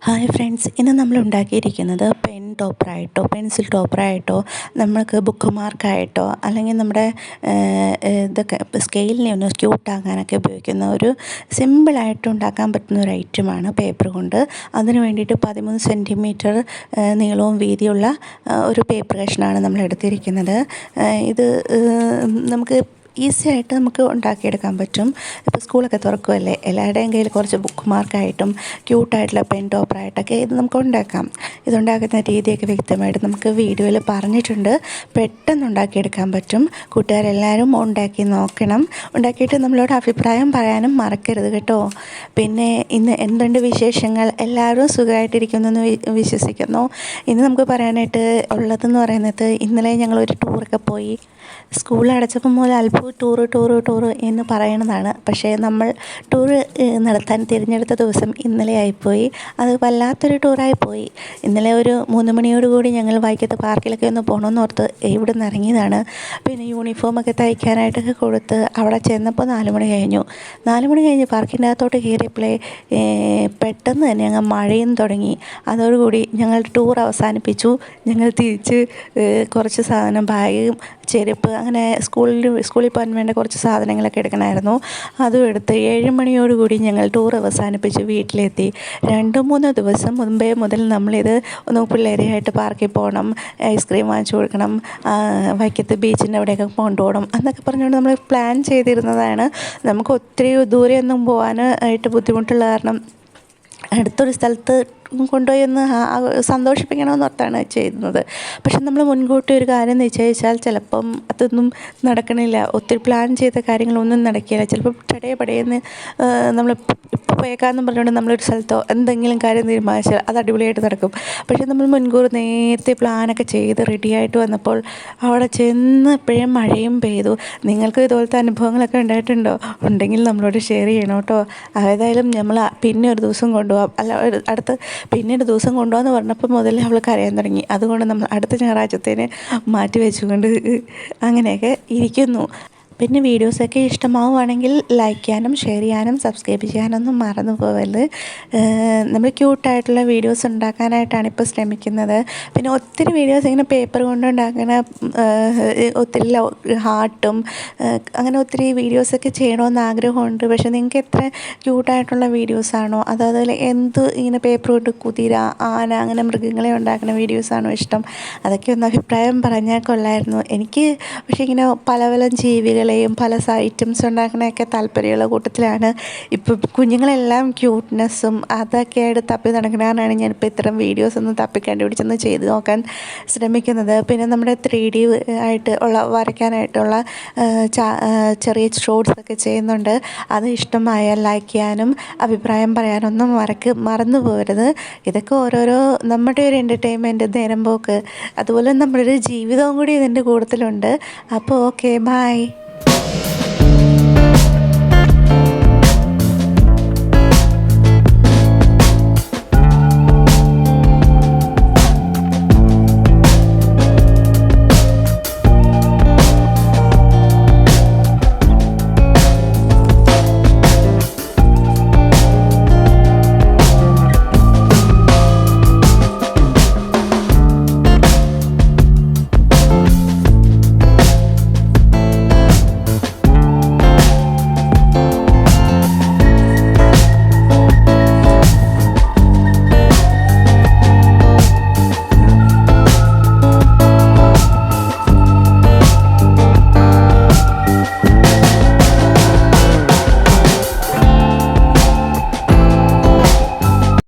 Hi friends ഇന്ന് നമ്മൾ ഉണ്ടാക്കിയിരിക്കുന്നത് പെൻ ടോപ്പറായിട്ടോ പെൻസിൽ ടോപ്പറായിട്ടോ നമുക്ക് ബുക്ക് മാർക്കായിട്ടോ അല്ലെങ്കിൽ നമ്മുടെ ഇതൊക്കെ സ്കെയിലിനെ ഒന്ന് ക്യൂട്ടാക്കാനൊക്കെ ഉപയോഗിക്കുന്ന ഒരു സിമ്പിളായിട്ട് ഉണ്ടാക്കാൻ പറ്റുന്ന ഒരു ഐറ്റമാണ് പേപ്പർ കൊണ്ട്. അതിന് വേണ്ടിയിട്ട് പതിമൂന്ന് സെന്റിമീറ്റർ നീളവും വീതിയുള്ള ഒരു പേപ്പർ കഷ്ണമാണ് നമ്മൾ എടുത്തിരിക്കുന്നത്. ഇത് നമുക്ക് ഈസി ആയിട്ട് നമുക്ക് ഉണ്ടാക്കിയെടുക്കാൻ പറ്റും. ഇപ്പോൾ സ്കൂളൊക്കെ തുറക്കുമല്ലേ എല്ലാവരുടെയും കയ്യിൽ കുറച്ച് ബുക്ക് മാർക്കായിട്ടും ക്യൂട്ടായിട്ടുള്ള പെൻ ടോപ്പറായിട്ടൊക്കെ ഇത് നമുക്ക് ഉണ്ടാക്കാം. ഇതുണ്ടാക്കുന്ന രീതിയൊക്കെ വ്യക്തമായിട്ട് നമുക്ക് വീഡിയോയിൽ പറഞ്ഞിട്ടുണ്ട്. പെട്ടെന്ന് ഉണ്ടാക്കിയെടുക്കാൻ പറ്റും. കൂട്ടുകാരെല്ലാവരും ഉണ്ടാക്കി നോക്കണം. ഉണ്ടാക്കിയിട്ട് നമ്മളോട് അഭിപ്രായം പറയാനും മറക്കരുത് കേട്ടോ. പിന്നെ ഇന്ന് എന്തുണ്ട് വിശേഷങ്ങൾ? എല്ലാവരും സുഖമായിട്ടിരിക്കുന്നു എന്ന് വിശ്വസിക്കുന്നു. ഇന്ന് നമുക്ക് പറയാനായിട്ട് ഉള്ളതെന്ന് പറയുന്നത് ഇന്നലെ ഞങ്ങൾ ഒരു ടൂറൊക്കെ പോയി. സ്കൂൾ അടച്ചപ്പം മുതൽ അത്ഭുത ടൂറ് ടൂറ് ടൂറ് എന്ന് പറയുന്നതാണ് പക്ഷേ നമ്മൾ ടൂറ് നടത്താൻ തിരഞ്ഞെടുത്ത ദിവസം ഇന്നലെ ആയിപ്പോയി. അത് വല്ലാത്തൊരു ടൂറായി പോയി. ഇന്നലെ ഒരു മൂന്ന് മണിയോടുകൂടി ഞങ്ങൾ വൈക്കത്ത് പാർക്കിലൊക്കെ ഒന്ന് പോകണമെന്ന് ഓർത്ത് ഇവിടെ നിന്ന് ഇറങ്ങിയതാണ്. പിന്നെ യൂണിഫോമൊക്കെ തയ്ക്കാനായിട്ടൊക്കെ കൊടുത്ത് അവിടെ ചെന്നപ്പോൾ നാല് മണി കഴിഞ്ഞു. നാല് മണി കഴിഞ്ഞ് പാർക്കിന്റെ അകത്തോട്ട് കയറിയപ്പോഴേ പെട്ടെന്ന് തന്നെ ഞങ്ങൾ മഴയും തുടങ്ങി. അതോടുകൂടി ഞങ്ങൾ ടൂർ അവസാനിപ്പിച്ചു. ഞങ്ങൾ തിരിച്ച് കുറച്ച് സാധനം ബാഗും ചെരുപ്പ് അങ്ങനെ സ്കൂളിൽ സ്കൂളിൽ പോകാൻ വേണ്ട കുറച്ച് സാധനങ്ങളൊക്കെ എടുക്കണമായിരുന്നു. അതും എടുത്ത് ഏഴ് മണിയോടുകൂടി ഞങ്ങൾ ടൂർ അവസാനിപ്പിച്ച് വീട്ടിലെത്തി. രണ്ട് മൂന്ന് ദിവസം മുമ്പേ മുതൽ നമ്മളിത് ഒന്ന് പിള്ളേരെയായിട്ട് പാർക്കിൽ പോകണം ഐസ്ക്രീം വാങ്ങിച്ചു കൊടുക്കണം വൈക്കത്ത് ബീച്ചിന്റെ അവിടെയൊക്കെ കൊണ്ടുപോകണം എന്നൊക്കെ പറഞ്ഞുകൊണ്ട് നമ്മൾ പ്ലാൻ ചെയ്തിരുന്നതാണ്. നമുക്ക് ഒത്തിരി ദൂരെയൊന്നും പോകാനായിട്ട് ബുദ്ധിമുട്ടുള്ള കാരണം അടുത്തൊരു സ്ഥലത്ത് കൊണ്ടുപോയി ഒന്ന് സന്തോഷിപ്പിക്കണമെന്ന് ഓർത്താണ് ചെയ്യുന്നത്. പക്ഷെ നമ്മൾ മുൻകൂട്ടി ഒരു കാര്യം നിശ്ചയിച്ചാൽ ചിലപ്പം അതൊന്നും നടക്കണില്ല. ഒത്തിരി പ്ലാൻ ചെയ്ത കാര്യങ്ങളൊന്നും നടക്കില്ല. ചിലപ്പോൾ ചടയെ പടയെന്ന് നമ്മൾ പോയേക്കാന്നും പറഞ്ഞുകൊണ്ട് നമ്മളൊരു സ്ഥലത്തോ എന്തെങ്കിലും കാര്യം തീരുമാനിച്ചാൽ അത് അടിപൊളിയായിട്ട് നടക്കും. പക്ഷേ നമ്മൾ മുൻകൂർ നേരത്തെ പ്ലാനൊക്കെ ചെയ്ത് റെഡിയായിട്ട് വന്നപ്പോൾ അവിടെ ചെന്ന് എപ്പോഴും മഴയും പെയ്തു. നിങ്ങൾക്ക് ഇതുപോലത്തെ അനുഭവങ്ങളൊക്കെ ഉണ്ടായിട്ടുണ്ടോ? ഉണ്ടെങ്കിൽ നമ്മളോട് ഷെയർ ചെയ്യണം കേട്ടോ. ഏതായാലും നമ്മൾ പിന്നെ ഒരു ദിവസം കൊണ്ടുപോകാം അല്ല അടുത്ത് പിന്നെ ഒരു ദിവസം കൊണ്ടുപോകാമെന്ന് പറഞ്ഞപ്പോൾ മുതൽ അവൾ കരയാൻ തുടങ്ങി. അതുകൊണ്ട് നമ്മൾ അടുത്ത ഞായറാഴ്ചത്തേന് മാറ്റി വെച്ചുകൊണ്ട് അങ്ങനെയൊക്കെ ഇരിക്കുന്നു. പിന്നെ വീഡിയോസൊക്കെ ഇഷ്ടമാവുകയാണെങ്കിൽ ലൈക്ക് ചെയ്യാനും ഷെയർ ചെയ്യാനും സബ്സ്ക്രൈബ് ചെയ്യാനൊന്നും മറന്നു പോകരുത് നമ്മൾ ക്യൂട്ടായിട്ടുള്ള വീഡിയോസ് ഉണ്ടാക്കാനായിട്ടാണ് ഇപ്പോൾ ശ്രമിക്കുന്നത്. പിന്നെ ഒത്തിരി വീഡിയോസ് ഇങ്ങനെ പേപ്പർ കൊണ്ടുണ്ടാക്കുന്ന ഒത്തിരി ഹാർട്ടും അങ്ങനെ ഒത്തിരി വീഡിയോസൊക്കെ ചെയ്യണമെന്ന് ആഗ്രഹമുണ്ട്. പക്ഷെ നിങ്ങൾക്ക് എത്ര ക്യൂട്ടായിട്ടുള്ള വീഡിയോസാണോ അതോ അതുപോലെ എന്ത് ഇങ്ങനെ പേപ്പർ കൊണ്ട് കുതിര ആന അങ്ങനെ മൃഗങ്ങളെ ഉണ്ടാക്കുന്ന വീഡിയോസാണോ ഇഷ്ടം അതൊക്കെ ഒന്ന് അഭിപ്രായം പറഞ്ഞാൽ കൊള്ളായിരുന്നു. എനിക്ക് പക്ഷേ ഇങ്ങനെ പല പല ജീവികളെ കളയും പല ഐറ്റംസ് ഉണ്ടാക്കണയൊക്കെ താല്പര്യമുള്ള കൂട്ടത്തിലാണ്. ഇപ്പം കുഞ്ഞുങ്ങളെല്ലാം ക്യൂട്ട്നെസ്സും അതൊക്കെ ആയിട്ട് തപ്പി നടക്കണമെന്നാണ് ഞാനിപ്പോൾ ഇത്തരം വീഡിയോസ് ഒന്ന് തപ്പി കണ്ടുപിടിച്ചൊന്ന് ചെയ്ത് നോക്കാൻ ശ്രമിക്കുന്നത്. പിന്നെ നമ്മുടെ ത്രീ ഡി ആയിട്ട് ഉള്ള വരയ്ക്കാനായിട്ടുള്ള ചെറിയ ഷോർട്സ് ഒക്കെ ചെയ്യുന്നുണ്ട്. അത് ഇഷ്ടമായാൽ ലൈക്ക് ചെയ്യാനും അഭിപ്രായം പറയാനൊന്നും മറക്ക് മറന്നു പോകരുത്. ഇതൊക്കെ ഓരോരോ നമ്മുടെ ഒരു എന്റർടൈൻമെന്റ് നേരം പോക്ക്. അതുപോലെ നമ്മുടെ ഒരു ജീവിതവും കൂടി ഇതിന്റെ കൂട്ടത്തിലുണ്ട്. അപ്പോൾ ഓക്കെ ബായ്